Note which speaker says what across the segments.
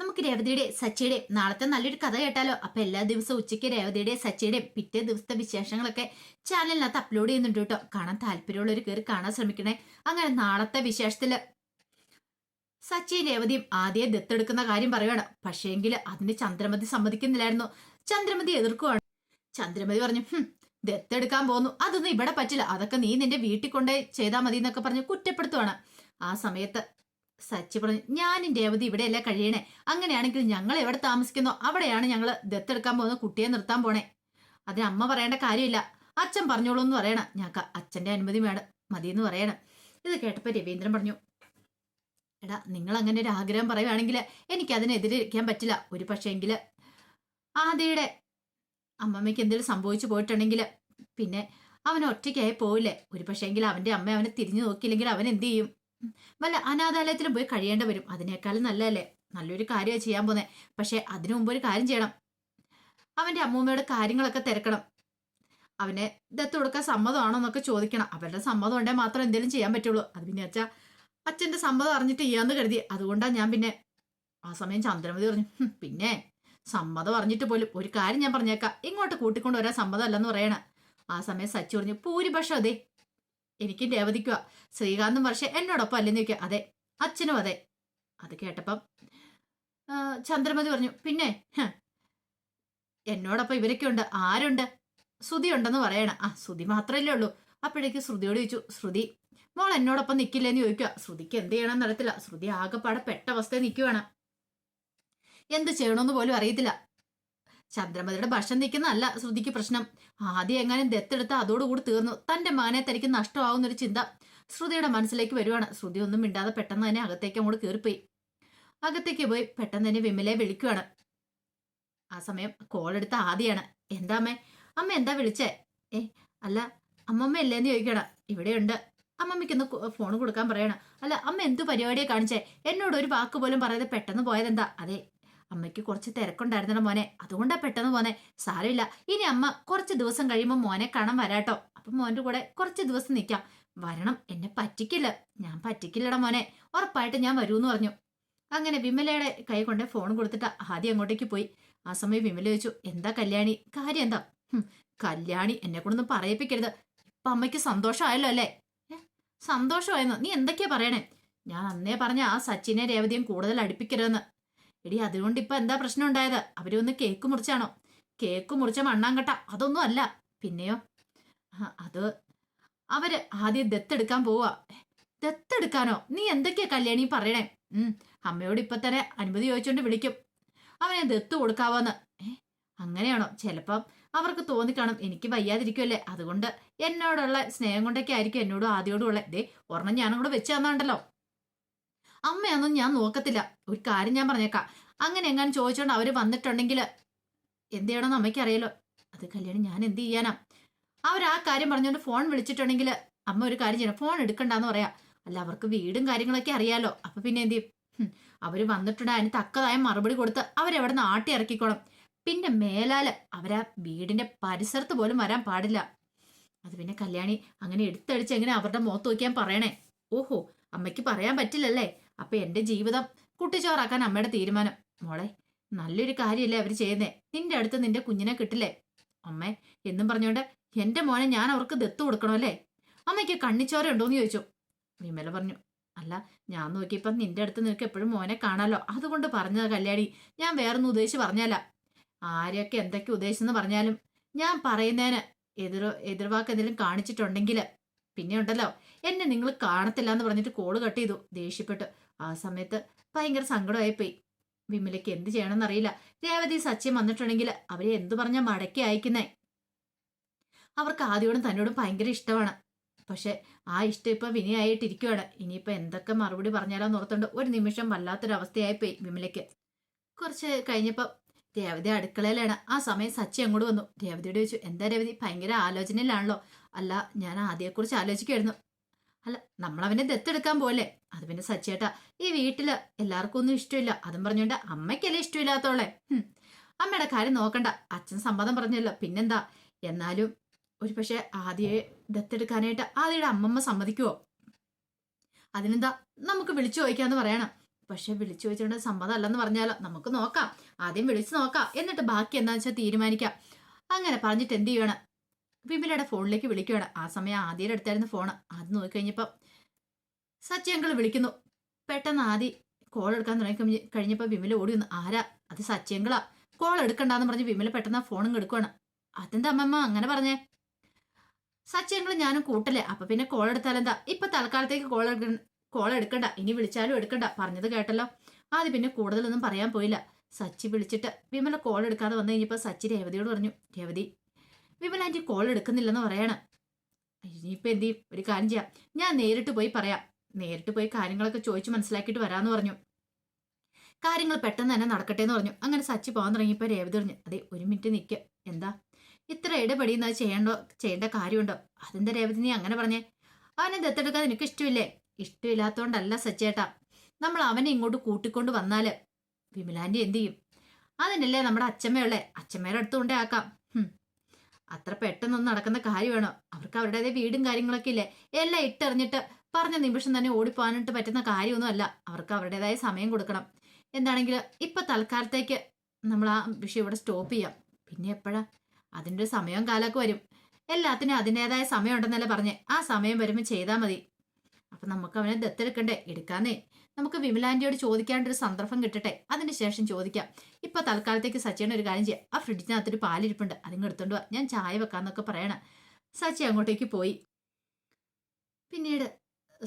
Speaker 1: നമുക്ക് രേവതിയുടെ സച്ചിയുടെ നാളത്തെ നല്ലൊരു കഥ കേട്ടാലോ? അപ്പൊ എല്ലാ ദിവസവും ഉച്ചയ്ക്ക് രേവതിയുടെ സച്ചിയുടെ പിറ്റേ ദിവസത്തെ വിശേഷങ്ങളൊക്കെ ചാനലിനകത്ത് അപ്ലോഡ് ചെയ്യുന്നുണ്ട് കേട്ടോ. കാണാൻ താല്പര്യമുള്ളവർ കയറി കാണാൻ ശ്രമിക്കണേ. അങ്ങനെ നാളത്തെ വിശേഷത്തിൽ സച്ചി രേവതിയും ആദ്യം ദത്തെടുക്കുന്ന കാര്യം പറയുകയാണ് പക്ഷേങ്കിൽ അതിന് ചന്ദ്രമതി സമ്മതിക്കുന്നില്ലായിരുന്നു. ചന്ദ്രമതി എതിർക്കുവാണ്. ചന്ദ്രമതി പറഞ്ഞു "ഹും, ദത്തെടുക്കാൻ പോകുന്നു അതൊന്നും ഇവിടെ പറ്റില്ല. അതൊക്കെ നീ നിന്റെ വീട്ടിൽ കൊണ്ടേ ചെയ്താൽ മതി എന്നൊക്കെ പറഞ്ഞ് കുറ്റപ്പെടുത്തുവാണ്. ആ സമയത്ത് സച്ചി പറഞ്ഞു ഞാനും രേവതി ഇവിടെയല്ല കഴിയണേ? അങ്ങനെയാണെങ്കിൽ ഞങ്ങൾ എവിടെ താമസിക്കുന്നോ? അവിടെയാണ് ഞങ്ങൾ ദത്തെടുക്കാൻ പോകുന്ന കുട്ടിയെ നിർത്താൻ പോണേ. അതിന് അമ്മ പറയേണ്ട കാര്യമില്ല. അച്ഛൻ പറഞ്ഞോളൂ എന്ന് പറയണം. ഞങ്ങൾക്ക് അച്ഛന്റെ അനുമതി വേണം. മതിയെന്ന് പറയണം. ഇത് കേട്ടപ്പോൾ രവീന്ദ്രൻ പറഞ്ഞു എടാ നിങ്ങൾ അങ്ങനെ ഒരു ആഗ്രഹം പറയുകയാണെങ്കിൽ എനിക്ക് അതിനെതിരിക്കാൻ പറ്റില്ല. ഒരു പക്ഷേങ്കിൽ ആദ്യയുടെ അമ്മമ്മയ്ക്ക് എന്തെങ്കിലും സംഭവിച്ചു പോയിട്ടുണ്ടെങ്കിൽ പിന്നെ അവൻ ഒറ്റയ്ക്കായി പോവില്ലേ? ഒരു പക്ഷേങ്കിൽ അവന്റെ അമ്മ അവനെ തിരിഞ്ഞു നോക്കിയില്ലെങ്കിൽ അവൻ എന്ത് ചെയ്യും. വല്ല അനാഥാലയത്തിലും പോയി കഴിയേണ്ടി വരും. അതിനേക്കാളും നല്ലതല്ലേ? നല്ലൊരു കാര്യമാണ് ചെയ്യാൻ പോന്നെ പക്ഷേ അതിനു മുമ്പ് ഒരു കാര്യം ചെയ്യണം. അവന്റെ അമ്മൂമ്മയുടെ കാര്യങ്ങളൊക്കെ തിരക്കണം. അവനെ ദത്ത് കൊടുക്കാൻ സമ്മതമാണോ എന്നൊക്കെ ചോദിക്കണം. അവരുടെ സമ്മതം ഉണ്ടെങ്കിൽ മാത്രം എന്തെങ്കിലും ചെയ്യാൻ പറ്റുള്ളൂ. അത് പിന്നെ അച്ഛാ അച്ഛന്റെ സമ്മതം അറിഞ്ഞിട്ട് ചെയ്യാന്ന് കരുതി. അതുകൊണ്ടാണ് ഞാൻ പിന്നെ ആ സമയം ചന്ദ്രമതി പറഞ്ഞു പിന്നെ സമ്മതം അറിഞ്ഞിട്ട് പോലും ഒരു കാര്യം ഞാൻ പറഞ്ഞേക്കാം. ഇങ്ങോട്ട് കൂട്ടിക്കൊണ്ട് വരാൻ സമ്മതം അല്ലെന്ന് പറയണ. ആ സമയം സച്ചി പറഞ്ഞു ഭൂരിപക്ഷം അതെ. എനിക്ക് രേവതിക്കുക ശ്രീകാന്തും വർഷ എന്നോടൊപ്പം അല്ലെന്ന് ചോദിക്കുക അതെ അച്ഛനും അതെ. അത് കേട്ടപ്പം ചന്ദ്രമതി പറഞ്ഞു പിന്നെ എന്നോടൊപ്പം ഇവരൊക്കെ ഉണ്ട് ആരുണ്ട്? ശ്രുതി ഉണ്ടെന്ന് പറയണം. ആ ശ്രുതി മാത്രമല്ലേ ഉള്ളൂ. അപ്പോഴേക്ക് ശ്രുതിയോട് ചോദിച്ചു ശ്രുതി മോൾ എന്നോടൊപ്പം നിൽക്കില്ലെന്ന് ചോദിക്കുക. ശ്രുതിക്ക് എന്ത് ചെയ്യണമെന്ന് അറിയത്തില്ല. ശ്രുതി ആകെപ്പാടെ പെട്ട അവസ്ഥയിൽ നിൽക്കുവാണ് എന്ത് ചെയ്യണമെന്ന് പോലും അറിയത്തില്ല. ചന്ദ്രമതിയുടെ ഭക്ഷണം നിൽക്കുന്നതല്ല ശ്രുതിക്ക് പ്രശ്നം. ആദ്യം എങ്ങാനും ദത്തെടുത്ത് അതോടുകൂടി തീർന്നു. തന്റെ മകനെ തനിക്ക് നഷ്ടമാവുന്നൊരു ചിന്ത ശ്രുതിയുടെ മനസ്സിലേക്ക് വരുവാണ്. ശ്രുതി ഒന്നും മിണ്ടാതെ പെട്ടെന്ന് തന്നെ അകത്തേക്ക് അങ്ങോട്ട് കയറിപ്പോയി. അകത്തേക്ക് പോയി പെട്ടെന്ന് തന്നെ വിമലയെ വിളിക്കുവാണ്. ആ സമയം കോൾ എടുത്ത ആദ്യാണ്. എന്താ അമ്മേ? അമ്മ എന്താ വിളിച്ചേ? ഏ അല്ല അമ്മമ്മ അല്ലേന്ന് ചോദിക്കണം ഇവിടെയുണ്ട്. അമ്മമ്മയ്ക്കൊന്ന് ഫോൺ കൊടുക്കാൻ പറയണം. അല്ല അമ്മ എന്തു പരിപാടിയെ കാണിച്ചേ? എന്നോട് ഒരു വാക്ക് പോലും പറയാതെ പെട്ടെന്ന് പോയതെന്താ? അതെ അമ്മയ്ക്ക് കുറച്ച് തിരക്കുണ്ടായിരുന്നല്ലോ മോനെ. അതുകൊണ്ടാ പെട്ടെന്ന് പോന്നെ. സാരമില്ല. ഇനി അമ്മ കുറച്ച് ദിവസം കഴിയുമ്പോൾ മോനെ കാണാൻ വരാട്ടോ. അപ്പൊ മോന്റെ കൂടെ കുറച്ച് ദിവസം നിൽക്കാം വരണം. എന്നെ പറ്റിക്കില്ല. ഞാൻ പറ്റിക്കില്ലടാ മോനെ. ഉറപ്പായിട്ട് ഞാൻ വരൂന്ന് പറഞ്ഞു. അങ്ങനെ വിമലയുടെ കൈ കൊണ്ട് ഫോൺ കൊടുത്തിട്ട് ആദ്യം അങ്ങോട്ടേക്ക് പോയി. ആ സമയം വിമല ചോദിച്ചു എന്താ കല്യാണി? കാര്യം എന്താ? കല്യാണി എന്നെ കൊണ്ടൊന്നും പറയിപ്പിക്കരുത്. ഇപ്പൊ അമ്മയ്ക്ക് സന്തോഷമായല്ലോ അല്ലേ? സന്തോഷമായിരുന്നു നീ എന്തൊക്കെയാ പറയണേ? ഞാൻ അന്നേ പറഞ്ഞ ആ സച്ചിനെ രേവതിയും കൂടുതൽ അടുപ്പിക്കരുതെന്ന്. എടി അതുകൊണ്ട് ഇപ്പൊ എന്താ പ്രശ്നം ഉണ്ടായത്? അവരൊന്ന് കേക്ക് മുറിച്ചാണോ? കേക്ക് മുറിച്ച മണ്ണാങ്കട്ട അതൊന്നും അല്ല. പിന്നെയോ? അത് അവർ ആദ്യം ദത്തെടുക്കാൻ പോവാ. "ഏ, ദത്തെടുക്കാനോ? നീ എന്തൊക്കെയാ കല്യാണി പറയണേ? ഉം അമ്മയോട് ഇപ്പൊ തന്നെ അനുമതി ചോദിച്ചോണ്ട് വിളിക്കും. അവനെ ദത്ത് കൊടുക്കാവോന്ന്. അങ്ങനെയാണോ? ചിലപ്പം അവർക്ക് തോന്നിക്കാണും എനിക്ക് വയ്യാതിരിക്കുമല്ലേ അതുകൊണ്ട് എന്നോടുള്ള സ്നേഹം കൊണ്ടൊക്കെ ആയിരിക്കും എന്നോട് ആദ്യോടും ഉള്ള. ദേ ഒരെണ്ണം ഞാനും കൂടെ വെച്ച് തന്നാണ്ടല്ലോ. അമ്മയൊന്നും ഞാൻ നോക്കത്തില്ല. ഒരു കാര്യം ഞാൻ പറഞ്ഞേക്കാം. അങ്ങനെ എങ്ങാനും ചോദിച്ചോണ്ട് അവർ വന്നിട്ടുണ്ടെങ്കിൽ എന്ത് ചെയ്യണമെന്ന് അമ്മയ്ക്ക് അറിയാലോ. അത് കല്യാണം ഞാൻ എന്ത് ചെയ്യാനാ? അവർ ആ കാര്യം പറഞ്ഞുകൊണ്ട് ഫോൺ വിളിച്ചിട്ടുണ്ടെങ്കിൽ അമ്മ ഒരു കാര്യം ചെയ്യണം. ഫോൺ എടുക്കണ്ടെന്ന് പറയാം. അല്ല അവർക്ക് വീടും കാര്യങ്ങളൊക്കെ അറിയാലോ. അപ്പൊ പിന്നെ എന്ത് ചെയ്യും? അവർ അവർ വന്നിട്ടുണ്ട് അതിന് തക്കതായ മറുപടി കൊടുത്ത് അവരെവിടെ നിന്ന് ആട്ടി ഇറക്കിക്കോളും. പിന്നെ മേലാൽ അവരാ വീടിന്റെ പരിസരത്ത് പോലും വരാൻ പാടില്ല. അത് പിന്നെ കല്യാണി അങ്ങനെ എടുത്തടിച്ച് എങ്ങനെ അവരുടെ മുഖത്ത് നോക്കിയാൻ പറയണേ? ഓഹോ അമ്മയ്ക്ക് പറയാൻ പറ്റില്ലല്ലേ? അപ്പൊ എന്റെ ജീവിതം കുട്ടിച്ചോറാക്കാൻ അമ്മയുടെ തീരുമാനം. മോളെ നല്ലൊരു കാര്യമല്ലേ അവർ ചെയ്യുന്നേ? നിന്റെ അടുത്ത് നിന്റെ കുഞ്ഞിനെ കിട്ടില്ലേ? അമ്മ എന്നും പറഞ്ഞോണ്ട് എന്റെ മോനെ ഞാൻ അവർക്ക് ദത്തു കൊടുക്കണമല്ലേ അമ്മയ്ക്ക് കണ്ണിച്ചോര ഉണ്ടോന്ന് ചോദിച്ചു. വിമല പറഞ്ഞു അല്ല ഞാൻ നോക്കിയപ്പം നിന്റെ അടുത്ത് നിനക്ക് എപ്പോഴും മോനെ കാണാലോ? അതുകൊണ്ട് പറഞ്ഞത് കല്യാണി. ഞാൻ വേറൊന്നും ഉദ്ദേശിച്ച് പറഞ്ഞല്ല ആരെയൊക്കെ എന്തൊക്കെ ഉദ്ദേശിച്ചെന്ന് പറഞ്ഞാലും ഞാൻ പറയുന്നതിന് എതിർ എതിർവാക്ക് എന്തെങ്കിലും കാണിച്ചിട്ടുണ്ടെങ്കിൽ പിന്നെ ഉണ്ടല്ലോ എന്നെ നിങ്ങൾ കാണത്തില്ല എന്ന് പറഞ്ഞിട്ട് കോൾ കട്ട് ചെയ്തു. ദേഷ്യപ്പെട്ടു. ആ സമയത്ത് ഭയങ്കര സങ്കടമായിപ്പോയി. വിമലയ്ക്ക് എന്ത് ചെയ്യണമെന്ന് അറിയില്ല രേവതി സത്യം വന്നിട്ടുണ്ടെങ്കിൽ അവരെ എന്തു പറഞ്ഞാൽ മടക്കി അയക്കുന്നേ? അവർക്ക് ആദ്യോടും തന്നോടും ഭയങ്കര ഇഷ്ടമാണ്. പക്ഷെ ആ ഇഷ്ടം ഇപ്പൊ വിനയായിട്ടിരിക്കുവാണ്. ഇനിയിപ്പോ എന്തൊക്കെ മറുപടി പറഞ്ഞാലോന്ന് ഓർത്തുകൊണ്ട് ഒരു നിമിഷം വല്ലാത്തൊരവസ്ഥയായിപ്പോയി വിമലയ്ക്ക് കുറച്ച് കഴിഞ്ഞപ്പോ രേവതി അടുക്കളയിലാണ്. ആ സമയം സച്ചി അങ്ങോട്ട് വന്നു. രേവതിയോട് ചോദിച്ചു എന്താ രേവതി? ഭയങ്കര ആലോചനയിലാണല്ലോ. അല്ല ഞാൻ ആദ്യയെക്കുറിച്ച് ആലോചിക്കുമായിരുന്നു അല്ല നമ്മളവനെ ദത്തെടുക്കാൻ പോലെ അത് പിന്നെ സച്ചേട്ടാ ഈ വീട്ടിൽ എല്ലാവർക്കും ഒന്നും ഇഷ്ടമില്ല. അതും പറഞ്ഞോണ്ട് അമ്മയ്ക്കല്ലേ ഇഷ്ടമില്ലാത്തോളെ. അമ്മയുടെ കാര്യം നോക്കണ്ട. അച്ഛൻ സമ്മതം പറഞ്ഞല്ലോ. പിന്നെന്താ? എന്നാലും ഒരു പക്ഷെ ആദ്യയെ ദത്തെടുക്കാനായിട്ട് ആദ്യയുടെ അമ്മമ്മ സമ്മതിക്കുവോ? അതിനെന്താ? നമുക്ക് വിളിച്ചു ചോദിക്കാന്ന് പറയണം. പക്ഷെ വിളിച്ചു ചോദിച്ചോണ്ട് സമ്മതം അല്ലെന്ന് പറഞ്ഞാലോ? നമുക്ക് നോക്കാം. ആദ്യം വിളിച്ചു നോക്കാം. എന്നിട്ട് ബാക്കി എന്താണെന്ന് വെച്ചാൽ തീരുമാനിക്കാം. അങ്ങനെ പറഞ്ഞിട്ട് എന്ത് ചെയ്യണം? വിമലയുടെ ഫോണിലേക്ക് വിളിക്കുകയാണ്. ആ സമയം ആദ്യയുടെ എടുത്തായിരുന്നു ഫോണ്. അത് നോക്കിക്കഴിഞ്ഞപ്പോൾ സച്ചി അങ്കിൾ വിളിക്കുന്നു. പെട്ടെന്ന് ആദ്യം കോൾ എടുക്കാൻ തുടങ്ങി കഴിഞ്ഞപ്പോൾ വിമല ഓടി വന്നു ആരാ? അത് സച്ചി അങ്കിളാ കോൾ എടുക്കണ്ടെന്ന് പറഞ്ഞ് വിമല പെട്ടെന്ന് ഫോണും എടുക്കുവാണ്. അതെന്താ അമ്മമ്മ? അങ്ങനെ പറഞ്ഞേ. സച്ചി അങ്കിൾ ഞാനും കൂട്ടല്ലേ. അപ്പൊ പിന്നെ കോൾ എടുത്താലെന്താ? ഇപ്പൊ തൽക്കാലത്തേക്ക് കോൾ എടുക്ക കോൾ എടുക്കണ്ട. ഇനി വിളിച്ചാലും എടുക്കണ്ട. പറഞ്ഞത് കേട്ടല്ലോ? അത് പിന്നെ കൂടുതലൊന്നും പറയാൻ പോയില്ല. സച്ചി വിളിച്ചിട്ട് വിമല കോൾ എടുക്കാതെ വന്നു കഴിഞ്ഞപ്പോൾ സച്ചി രേവതിയോട് പറഞ്ഞു രേവതി വിമല ആന്റി കോൾ എടുക്കുന്നില്ലെന്ന് പറയണം. എന്തു ചെയ്യും? ഒരു കാര്യം ചെയ്യാം. ഞാൻ നേരിട്ട് പോയി പറയാം. നേരിട്ട് പോയി കാര്യങ്ങളൊക്കെ ചോദിച്ചു മനസ്സിലാക്കിയിട്ട് വരാന്ന് പറഞ്ഞു. കാര്യങ്ങൾ പെട്ടെന്ന് തന്നെ നടക്കട്ടെ എന്ന് പറഞ്ഞു. അങ്ങനെ സച്ചി പോകാൻ തുടങ്ങിയപ്പോൾ രേവതി പറഞ്ഞു അതെ ഒരു മിനിറ്റ് നിൽക്കുക എന്താ? ഇത്ര ഇടപെടിയുന്ന ചെയ്യണ്ടോ? ചെയ്യേണ്ട കാര്യമുണ്ടോ? അതെന്താ രേവതി നീ അങ്ങനെ പറഞ്ഞേ? അവനെ ദത്തെടുക്കാൻ നിനക്ക് ഇഷ്ടമില്ലേ? ഇഷ്ടമില്ലാത്തോണ്ടല്ല സച്ചേട്ടാ നമ്മൾ അവനെ ഇങ്ങോട്ട് കൂട്ടിക്കൊണ്ട് വന്നാൽ. വിമലാന്റെ എന്ത് ചെയ്യും? അതിനല്ലേ നമ്മുടെ അച്ഛമ്മയുള്ളേ. അച്ഛമ്മയുടെ അടുത്ത് കൊണ്ടേ ആക്കാം. അത്ര പെട്ടെന്നൊന്നും നടക്കുന്ന കാര്യമാണോ അവർക്ക് അവരുടേതായ വീടും കാര്യങ്ങളൊക്കെ ഇല്ലേ? എല്ലാം ഇട്ടറിഞ്ഞിട്ട് പറഞ്ഞ നിമിഷം തന്നെ ഓടിപ്പോകാനായിട്ട് പറ്റുന്ന കാര്യമൊന്നും അല്ല അവർക്ക് അവരുടേതായ സമയം കൊടുക്കണം. എന്താണെങ്കിൽ ഇപ്പൊ തൽക്കാലത്തേക്ക് നമ്മൾ ആ വിഷയം ഇവിടെ സ്റ്റോപ്പ് ചെയ്യാം. പിന്നെ എപ്പോഴാ? അതിന്റെ സമയവും കാലമൊക്കെ വരും. എല്ലാത്തിനും അതിന്റെതായ സമയം ഉണ്ടെന്നല്ലേ പറഞ്ഞേ. ആ സമയം വരുമ്പോൾ ചെയ്താൽ മതി. അപ്പൊ നമുക്ക് അവനെ ദത്തെടുക്കണ്ടേ? എടുക്കാന്നേ. നമുക്ക് വിമലാന്റിയോട് ചോദിക്കാണ്ടൊരു സന്ദർഭം കിട്ടട്ടെ. അതിനുശേഷം ചോദിക്കാം. ഇപ്പൊ തൽക്കാലത്തേക്ക് സച്ചിയുടെ ഒരു കാര്യം ചെയ്യാം. ആ ഫ്രിഡ്ജിനകത്തൊരു പാലിരിപ്പുണ്ട്. അതിങ്ങ് എടുത്തോണ്ട് ഞാൻ ചായ വെക്കാന്നൊക്കെ പറയണ. സച്ചി അങ്ങോട്ടേക്ക് പോയി. പിന്നീട്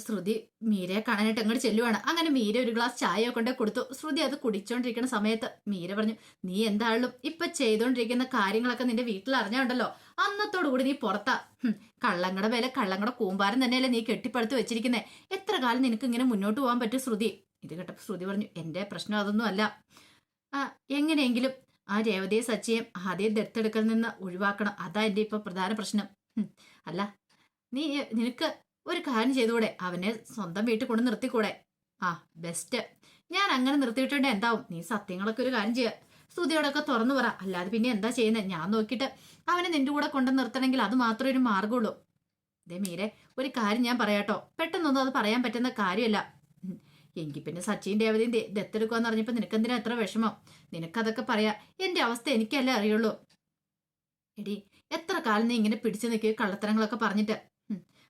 Speaker 1: ശ്രുതി മീരയെ കാണാനായിട്ട് അങ്ങോട്ട് ചെല്ലുവാണ്. അങ്ങനെ മീര ഒരു ഗ്ലാസ് ചായ കൊണ്ട് കൊടുത്തു. ശ്രുതി അത് കുടിച്ചോണ്ടിരിക്കുന്ന സമയത്ത് മീര പറഞ്ഞു നീ എന്താളും ഇപ്പൊ ചെയ്തോണ്ടിരിക്കുന്ന കാര്യങ്ങളൊക്കെ നിന്റെ വീട്ടിൽ അറിഞ്ഞാണ്ടല്ലോ. അന്നത്തോടു കൂടി നീ പുറത്താ. കള്ളങ്ങടെ വില കള്ളങ്ങടെ കൂമ്പാരം തന്നെയല്ലേ നീ കെട്ടിപ്പടുത്ത് വെച്ചിരിക്കുന്നേ. എത്ര കാലം നിനക്ക് ഇങ്ങനെ മുന്നോട്ട് പോകാൻ പറ്റും ശ്രുതി? ഇത് കേട്ടപ്പോൾ ശ്രുതി പറഞ്ഞു എന്റെ പ്രശ്നം അതൊന്നും അല്ല. എങ്ങനെയെങ്കിലും ആ രേവതിയെ സച്ചിയും ആദ്യം ദത്തെടുക്കൽ നിന്ന് ഒഴിവാക്കണം. അതാ എന്റെ ഇപ്പൊ പ്രധാന പ്രശ്നം. അല്ല നീ നിനക്ക് ഒരു കാര്യം ചെയ്തുകൂടെ? അവനെ സ്വന്തം വീട്ടിൽ കൊണ്ട് നിർത്തിക്കൂടെ? ആ ബെസ്റ്റ് ഞാൻ അങ്ങനെ നിർത്തിയിട്ടുണ്ട്. എന്താവും? നീ സത്യങ്ങളൊക്കെ ഒരു കാര്യം ചെയ്യുക സ്തുതിയോടൊക്കെ തുറന്നു പറ. അല്ലാതെ പിന്നെ എന്താ ചെയ്യുന്നത് ഞാൻ നോക്കിയിട്ട് അവനെ നിന്റെ കൂടെ കൊണ്ട് നിർത്തണമെങ്കിൽ അത് മാത്രമേ ഒരു മാർഗമുള്ളൂ ദേ മീരെ ഒരു കാര്യം ഞാൻ പറയാട്ടോ. പെട്ടെന്നൊന്നും അത് പറയാൻ പറ്റുന്ന കാര്യമല്ല. എങ്കിൽ പിന്നെ സച്ചിൻ ദേവതയും ദേ- ദത്തെടുക്കുവാന്ന് പറഞ്ഞപ്പോൾ നിനക്കെന്തിനാ എത്ര വിഷമം? നിനക്കതൊക്കെ പറയാം. എന്റെ അവസ്ഥ എനിക്കല്ല അറിയുള്ളൂ. എടി എത്ര കാലം നീ ഇങ്ങനെ പിടിച്ചു നിൽക്കുക കള്ളത്തരങ്ങളൊക്കെ പറഞ്ഞിട്ട്?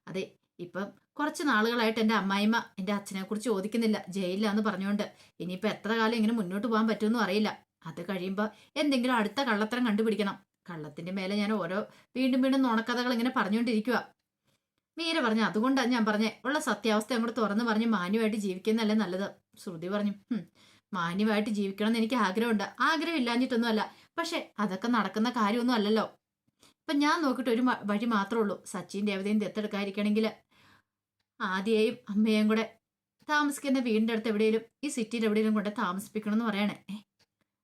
Speaker 1: അതെ ഇപ്പം കുറച്ച് നാളുകളായിട്ട് എന്റെ അമ്മായിമ്മ എന്റെ അച്ഛനെ കുറിച്ച് ചോദിക്കുന്നില്ല ജയിലിലാന്ന് പറഞ്ഞുകൊണ്ട്. ഇനിയിപ്പോൾ എത്ര കാലം ഇങ്ങനെ മുന്നോട്ട് പോകാൻ പറ്റുമെന്നും അറിയില്ല. അത് കഴിയുമ്പോൾ എന്തെങ്കിലും അടുത്ത കള്ളത്തരം കണ്ടുപിടിക്കണം. കള്ളത്തിന്റെ മേലെ ഞാൻ ഓരോ വീണ്ടും വീണ്ടും നുണക്കഥകൾ ഇങ്ങനെ പറഞ്ഞുകൊണ്ടിരിക്കുക മീര പറഞ്ഞു അതുകൊണ്ടാണ് ഞാൻ പറഞ്ഞേ ഉള്ള സത്യാവസ്ഥ അങ്ങോട്ട് തുറന്ന് പറഞ്ഞ് മാന്യമായിട്ട് ജീവിക്കുന്നതല്ലേ നല്ലത്. ശ്രുതി പറഞ്ഞു "ഹും, മാന്യമായിട്ട് ജീവിക്കണം എന്ന് എനിക്ക് ആഗ്രഹമുണ്ട്. ആഗ്രഹം ഇല്ലാഞ്ഞിട്ടൊന്നുമല്ല പക്ഷെ അതൊക്കെ നടക്കുന്ന കാര്യമൊന്നും അല്ലല്ലോ. ഇപ്പൊ ഞാൻ നോക്കിയിട്ട് ഒരു വഴി മാത്രമേ ഉള്ളൂ. സച്ചിൻ ദേവതയും ദത്തെടുക്കാതിരിക്കണമെങ്കിൽ ആദ്യയെയും അമ്മയെയും കൂടെ താമസിക്കുന്ന വീടിന്റെ അടുത്ത് എവിടെയെങ്കിലും ഈ സിറ്റിയിൽ എവിടെയെങ്കിലും കൊണ്ട് താമസിപ്പിക്കണം എന്ന് പറയണേ.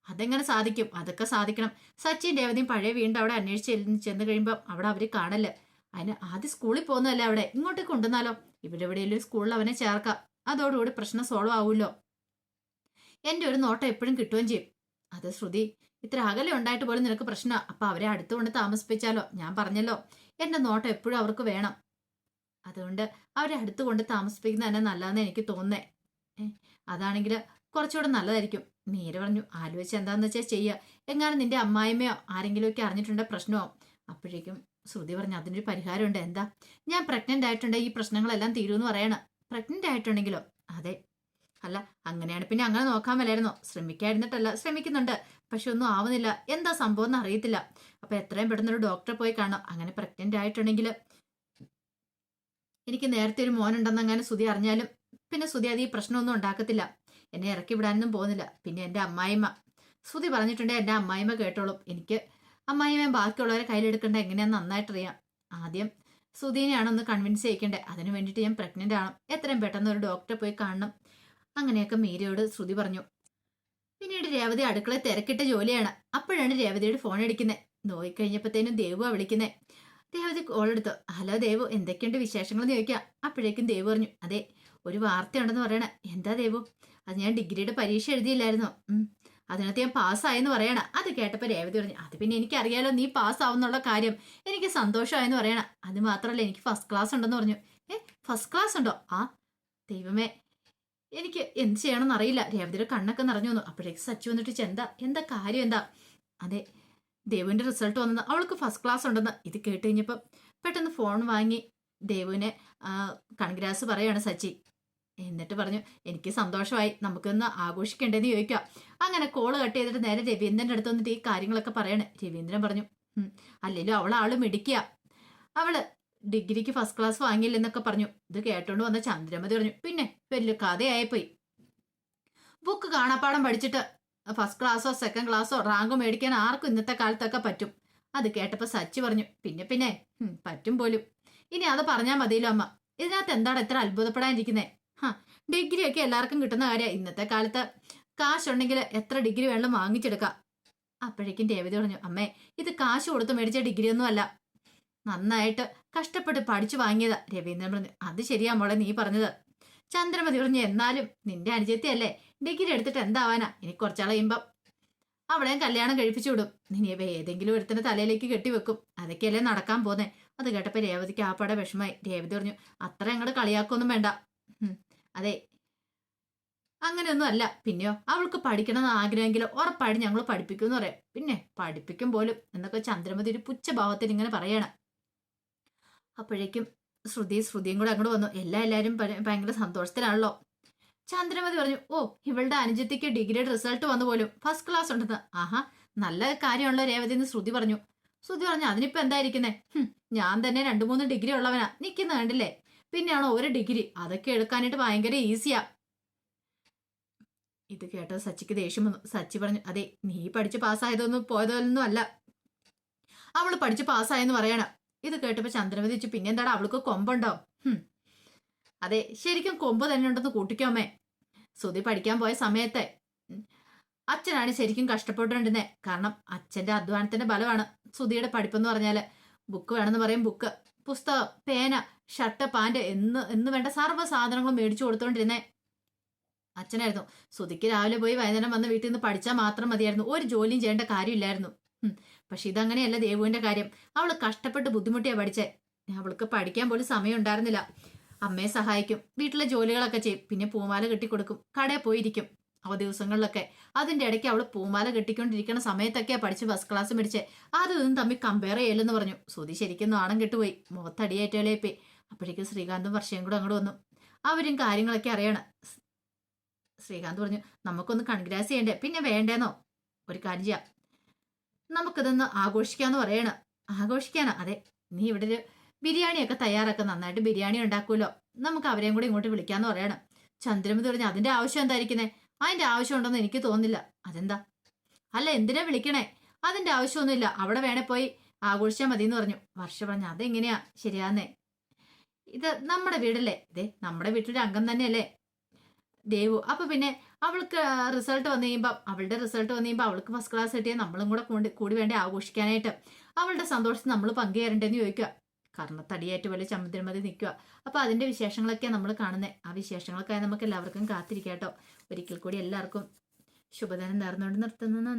Speaker 1: അതെങ്ങനെ സാധിക്കും? അതൊക്കെ സാധിക്കണം. സച്ചിൻ രേവതിയും പഴയ വീണ്ടും അവിടെ അന്വേഷിച്ച് ചെന്ന് കഴിയുമ്പോൾ അവിടെ അവർ കാണൽ അതിന് ആദ്യം സ്കൂളിൽ പോകുന്നതല്ലേ അവിടെ? ഇങ്ങോട്ട് കൊണ്ടുവന്നാലോ? ഇവിടെ എവിടെയെങ്കിലും സ്കൂളിൽ അവനെ ചേർക്കാം. അതോടുകൂടി പ്രശ്നം സോൾവ് ആവുമല്ലോ. എന്റെ ഒരു നോട്ടം എപ്പോഴും കിട്ടുകയും ചെയ്യും. അത് ശ്രുതി ഇത്ര അകലെ ഉണ്ടായിട്ട് പോലും നിനക്ക് പ്രശ്നമാണ് അപ്പം അവരെ അടുത്തുകൊണ്ട് താമസിപ്പിച്ചാലോ? ഞാൻ പറഞ്ഞല്ലോ. എന്റെ നോട്ടം എപ്പോഴും അവർക്ക് വേണം. അതുകൊണ്ട് അവരെ അടുത്ത് കൊണ്ട് താമസിപ്പിക്കുന്ന തന്നെ നല്ലതെന്ന് എനിക്ക് തോന്നേ അതാണെങ്കിൽ കുറച്ചുകൂടെ നല്ലതായിരിക്കും. മീര പറഞ്ഞു ആലോചിച്ച് എന്താന്ന് വെച്ചാൽ ചെയ്യുക എങ്ങാനും നിന്റെ അമ്മായിമ്മയോ ആരെങ്കിലും ഒക്കെ അറിഞ്ഞിട്ടുണ്ടോ പ്രശ്നമാവും അപ്പോഴേക്കും ശ്രുതി പറഞ്ഞു അതിനൊരു പരിഹാരമുണ്ട്. എന്താ? ഞാൻ പ്രഗ്നന്റ് ആയിട്ടുണ്ട് ഈ പ്രശ്നങ്ങളെല്ലാം തീരുമെന്ന് പറയണ. പ്രഗ്നന്റ് ആയിട്ടുണ്ടെങ്കിലോ? അതെ. അല്ല അങ്ങനെയാണ് പിന്നെ അങ്ങനെ നോക്കാൻ മേലായിരുന്നോ? ശ്രമിക്കായിരുന്നിട്ടല്ല ശ്രമിക്കുന്നുണ്ട്. പക്ഷെ ഒന്നും ആവുന്നില്ല. എന്താ സംഭവം എന്ന് അറിയത്തില്ല. അപ്പൊ എത്രയും പെട്ടെന്ന് ഒരു ഡോക്ടറെ പോയി കാണാം. അങ്ങനെ പ്രഗ്നന്റ് ആയിട്ടുണ്ടെങ്കിൽ എനിക്ക് നേരത്തെ ഒരു മോനുണ്ടെന്ന് അങ്ങനെ സുതി അറിഞ്ഞാലും പിന്നെ സുതി അത് ഈ പ്രശ്നമൊന്നും ഉണ്ടാക്കത്തില്ല. എന്നെ ഇറക്കി വിടാനൊന്നും പോകുന്നില്ല. പിന്നെ എന്റെ അമ്മായിമ്മ. സുതി പറഞ്ഞിട്ടുണ്ട് എന്റെ അമ്മായിമ്മ കേട്ടോളും. എനിക്ക് അമ്മായിമ്മ ബാക്കിയുള്ളവരെ കയ്യിലെടുക്കേണ്ട? എങ്ങനെയാന്ന് നന്നായിട്ടറിയാം. ആദ്യം സുധീനെയാണ് ഒന്ന് കൺവിൻസ് ചെയ്യിക്കേണ്ടത് അതിന് വേണ്ടിയിട്ട് ഞാൻ പ്രഗ്നന്റ് ആണ്. എത്രയും പെട്ടെന്ന് ഒരു ഡോക്ടറെ പോയി കാണണം. അങ്ങനെയൊക്കെ മീരയോട് ശ്രുതി പറഞ്ഞു. പിന്നീട് രേവതി അടുക്കള തിരക്കിട്ട ജോലിയാണ്. അപ്പോഴാണ് രേവതിയുടെ ഫോൺ അടിക്കുന്നത് നോയിക്കഴിഞ്ഞപ്പോഴത്തേനും ദേവുവാ വിളിക്കുന്നത് രേവതി കോൾ എടുത്തു. ഹലോ ദേവു എന്തൊക്കെയുണ്ട് വിശേഷങ്ങൾ ചോദിക്കുക ചോദിക്കാം. അപ്പോഴേക്കും ദേവു പറഞ്ഞു അതെ ഒരു വാർത്തയുണ്ടെന്ന് പറയണ. എന്താ ദേവു? അത് ഞാൻ ഡിഗ്രിയുടെ പരീക്ഷ എഴുതിയില്ലായിരുന്നോ. അതിനകത്ത് ഞാൻ പാസ്സായെന്ന് പറയണ. അത് കേട്ടപ്പോൾ രേവതി പറഞ്ഞു അത് പിന്നെ എനിക്കറിയാലോ നീ പാസ്സാവുന്നുള്ള കാര്യം. എനിക്ക് സന്തോഷമായെന്ന് പറയണ. അത് മാത്രമല്ല എനിക്ക് ഫസ്റ്റ് ക്ലാസ് ഉണ്ടെന്ന് പറഞ്ഞു. ഏ ഫസ്റ്റ് ക്ലാസ് ഉണ്ടോ? ആ ദൈവമേ എനിക്ക് എന്ത് ചെയ്യണമെന്ന് അറിയില്ല. രേവതിയുടെ കണ്ണൊക്കെ നിറഞ്ഞു വന്നു. അപ്പോഴേക്ക് സച്ചു വന്നിട്ട് "ചെ, എന്താ എന്താ കാര്യം? എന്താ? അതെ ദേവുവിന്റെ റിസൾട്ട് വന്നത് അവൾക്ക് ഫസ്റ്റ് ക്ലാസ് ഉണ്ടെന്ന് ഇത് കേട്ട് കഴിഞ്ഞപ്പം പെട്ടെന്ന് ഫോൺ വാങ്ങി. ദേവുവിനെ കൺഗ്രാസ് പറയാണ് സച്ചി എന്നിട്ട് പറഞ്ഞു എനിക്ക് സന്തോഷമായി. നമുക്കൊന്ന് ആഘോഷിക്കേണ്ടതെന്ന് ചോദിക്കാം. അങ്ങനെ കോൾ കട്ട് ചെയ്തിട്ട് നേരെ രവീന്ദ്രന്റെ അടുത്ത് വന്നിട്ട് ഈ കാര്യങ്ങളൊക്കെ പറയാണ്. രവീന്ദ്രൻ പറഞ്ഞു അല്ലെങ്കിലും അവൾ ആൾ മിടിക്കുക അവൾ ഡിഗ്രിക്ക് ഫസ്റ്റ് ക്ലാസ് വാങ്ങിയില്ലെന്നൊക്കെ പറഞ്ഞു. ഇത് കേട്ടോണ്ട് വന്ന ചന്ദ്രമതി പറഞ്ഞു പിന്നെ വലിയ കഥയായിപ്പോയി. ബുക്ക് കാണാപ്പാടം പഠിച്ചിട്ട് ഫസ്റ്റ് ക്ലാസ്സോ സെക്കൻഡ് ക്ലാസ്സോ റാങ്ക് മേടിക്കാൻ ആർക്കും ഇന്നത്തെ കാലത്തൊക്കെ പറ്റും. അത് കേട്ടപ്പോൾ സച്ചി പറഞ്ഞു പിന്നെ പിന്നെ പറ്റും പോലും. ഇനി അത് പറഞ്ഞാൽ മതിയല്ലോ അമ്മ. ഇതിനകത്ത് എന്താണ് ഇത്ര അത്ഭുതപ്പെടാനിരിക്കുന്നത് ഹാ ഡിഗ്രി ഒക്കെ എല്ലാവർക്കും കിട്ടുന്ന കാര്യമാണ് ഇന്നത്തെ കാലത്ത് കാശുണ്ടെങ്കിൽ എത്ര ഡിഗ്രി വേണം വാങ്ങിച്ചെടുക്കാം. അപ്പോഴേക്കും രേവതി പറഞ്ഞു അമ്മേ ഇത് കാശ് കൊടുത്ത് മേടിച്ച ഡിഗ്രി ഒന്നും അല്ല. നന്നായിട്ട് കഷ്ടപ്പെട്ട് പഠിച്ചു വാങ്ങിയതാ രവീന്ദ്രൻ പറഞ്ഞു. അത് ശരിയാ മോളെ നീ പറഞ്ഞത്. ചന്ദ്രമതി പറഞ്ഞു എന്നാലും നിന്റെ അനുജത്തിയല്ലേ? ഡിഗ്രി എടുത്തിട്ട് എന്താവാനാ? ഇനി കുറച്ചാൾ ഇമ്പം. കല്യാണം കഴിപ്പിച്ചു വിടും. ഇനി ഇവ ഏതെങ്കിലും ഒരുത്തിന്റെ തലയിലേക്ക് കെട്ടിവെക്കും അതൊക്കെയല്ലേ നടക്കാൻ പോന്നെ? അത് കേട്ടപ്പോ രേവതിക്ക് ആപ്പാടെ വിഷമായി രേവതി പറഞ്ഞു അത്ര അങ്ങോട്ട് കളിയാക്കൊന്നും വേണ്ട. അതെ. അങ്ങനെയൊന്നും അല്ല. പിന്നെയോ? അവൾക്ക് പഠിക്കണമെന്ന് ആഗ്രഹമെങ്കിലും ഉറപ്പായിട്ട് ഞങ്ങൾ പഠിപ്പിക്കുമെന്ന് പറയാം. പിന്നെ പഠിപ്പിക്കും പോലും എന്നൊക്കെ ചന്ദ്രമതി ഒരു പുച്ഛഭാവത്തിൽ ഇങ്ങനെ പറയണം. അപ്പോഴേക്കും ശ്രുതി ശ്രുതിയും കൂടെ അങ്ങോട്ട് വന്നു. എല്ലാ എല്ലാവരും ഭയ- ഭയങ്കര സന്തോഷത്തിലാണല്ലോ. ചന്ദ്രമതി പറഞ്ഞു ഓ ഇവളുടെ അനുജത്തിക്ക് ഡിഗ്രിയുടെ റിസൾട്ട് വന്നു പോലും. ഫസ്റ്റ് ക്ലാസ് ഉണ്ടെന്ന്. ആഹാ നല്ല കാര്യമുള്ള രേവതി എന്ന് ശ്രുതി പറഞ്ഞു. ശ്രുതി പറഞ്ഞു അതിനിപ്പോ എന്തായിരിക്കുന്നേ? ഞാൻ തന്നെ രണ്ടു മൂന്ന് ഡിഗ്രി ഉള്ളവനാ. നിൽക്കുന്ന കണ്ടില്ലേ? പിന്നെയാണോ ഒരു ഡിഗ്രി? അതൊക്കെ എടുക്കാനായിട്ട് ഭയങ്കര ഈസിയാ. ഇത് കേട്ട സച്ചിക്ക് ദേഷ്യം വന്നു. സച്ചി പറഞ്ഞു അതെ നീ പഠിച്ച് പാസ്സായതൊന്നും പോയതൊന്നും അല്ല. അവൾ പഠിച്ച് പാസ്സായെന്ന് പറയണ. ഇത് കേട്ടപ്പോ ചന്ദ്രമതി വെച്ച് പിന്നെന്താടാ അവൾക്ക് കൊമ്പുണ്ടോ. അതെ ശരിക്കും കൊമ്പ് തന്നെ ഉണ്ടെന്ന് കൂട്ടിക്കോമേ. സുധി പഠിക്കാൻ പോയ സമയത്തെ. അച്ഛനാണ് ശരിക്കും കഷ്ടപ്പെട്ടുകൊണ്ടിരുന്നത് കാരണം അച്ഛന്റെ അധ്വാനത്തിന്റെ ബലമാണ് സുധിയുടെ പഠിപ്പെന്ന് പറഞ്ഞാൽ. ബുക്ക് വേണമെന്ന് പറയും ബുക്ക്. പുസ്തകം പേന ഷർട്ട് പാന്റ് എന്ന് എന്ന് വേണ്ട സർവ സാധനങ്ങളും മേടിച്ചു കൊടുത്തോണ്ടിരുന്നേ. അച്ഛനായിരുന്നു. സുധിക്ക് രാവിലെ പോയി വൈകുന്നേരം വന്ന് വീട്ടിൽ നിന്ന് പഠിച്ചാൽ മാത്രം മതിയായിരുന്നു. ഒരു ജോലിയും ചെയ്യേണ്ട കാര്യമില്ലായിരുന്നു. പക്ഷെ ഇതങ്ങനെയല്ല ദേവുവിന്റെ കാര്യം. അവൾ കഷ്ടപ്പെട്ട് ബുദ്ധിമുട്ടിയാ പഠിച്ചേ. അവൾക്ക് പഠിക്കാൻ പോലും സമയം ഉണ്ടായിരുന്നില്ല അമ്മയെ സഹായിക്കും. വീട്ടിലെ ജോലികളൊക്കെ ചെയ്യും. പിന്നെ പൂമാല കെട്ടിക്കൊടുക്കും. കടയിൽ പോയിരിക്കും. അവ ദിവസങ്ങളിലൊക്കെ. അതിന്റെ ഇടയ്ക്ക് അവൾ പൂമാല കെട്ടിക്കൊണ്ടിരിക്കുന്ന സമയത്തൊക്കെയാ പഠിച്ച് ഫസ്റ്റ് ക്ലാസ് മേടിച്ചേ അത് ഇതും തമ്മിൽ കമ്പയർ ചെയ്യലെന്ന് പറഞ്ഞു. സുതി ശരിക്കും നാണം കെട്ടുപോയി. മുഖത്തടിയേറ്റോലേ പോയി. അപ്പോഴേക്കും ശ്രീകാന്തും വർഷയും കൂടെ അങ്ങോട്ട് വന്നു. അവരും കാര്യങ്ങളൊക്കെ അറിയണം. ശ്രീകാന്ത് പറഞ്ഞു നമുക്കൊന്ന് കൺഗ്രാസ് ചെയ്യണ്ടേ? പിന്നെ വേണ്ടേന്നോ? ഒരു കാര്യം ചെയ്യാം. നമുക്കിതൊന്ന് ആഘോഷിക്കാന്ന് പറയണം. ആഘോഷിക്കാനോ. അതെ നീ ഇവിടെ ഒരു ബിരിയാണിയൊക്കെ തയ്യാറാക്ക. നന്നായിട്ട് ബിരിയാണി ഉണ്ടാക്കുമല്ലോ. നമുക്ക് അവരെയും കൂടി ഇങ്ങോട്ട് വിളിക്കാന്ന് പറയണം. ചന്ദ്രമതി പറഞ്ഞു അതിന്റെ ആവശ്യം എന്തായിരിക്കുന്നേ? അതിന്റെ ആവശ്യം ഉണ്ടെന്ന് എനിക്ക് തോന്നില്ല അതെന്താ? അല്ല എന്തിനാ വിളിക്കണേ? അതിന്റെ ആവശ്യമൊന്നുമില്ല. അവിടെ വേണേ പോയി ആഘോഷിച്ചാൽ മതി എന്ന് പറഞ്ഞു. വർഷ പറഞ്ഞു അതെങ്ങനെയാ? ശരിയാന്നേ. ഇത് നമ്മുടെ വീടല്ലേ? ഇതേ നമ്മുടെ വീട്ടിലൊരു അംഗം തന്നെയല്ലേ? ദേവു അപ്പൊ പിന്നെ അവൾക്ക് റിസൾട്ട് വന്നു കഴിയുമ്പോൾ അവളുടെ റിസൾട്ട് വന്നു കഴിയുമ്പോൾ അവൾക്ക് ഫസ്റ്റ് ക്ലാസ് കിട്ടിയാൽ നമ്മളും കൂടെ കൂടി കൂടി വേണ്ടി ആഘോഷിക്കാനായിട്ട്. അവളുടെ സന്തോഷത്തിൽ നമ്മൾ പങ്കുചേരണ്ടെന്ന് ചോദിക്കുക. കാരണം കർണത്തടിയേറ്റ് പോലെ ചമുദ്രമതി നിൽക്കുക. അപ്പോൾ അതിന്റെ വിശേഷങ്ങളൊക്കെ നമ്മൾ കാണുന്നത് ആ വിശേഷങ്ങളൊക്കെ നമുക്ക് എല്ലാവർക്കും കാത്തിരിക്കാം കേട്ടോ. ഒരിക്കൽ കൂടി എല്ലാവർക്കും ശുഭദിനം നേർന്നുകൊണ്ട് നിർത്തുന്നു.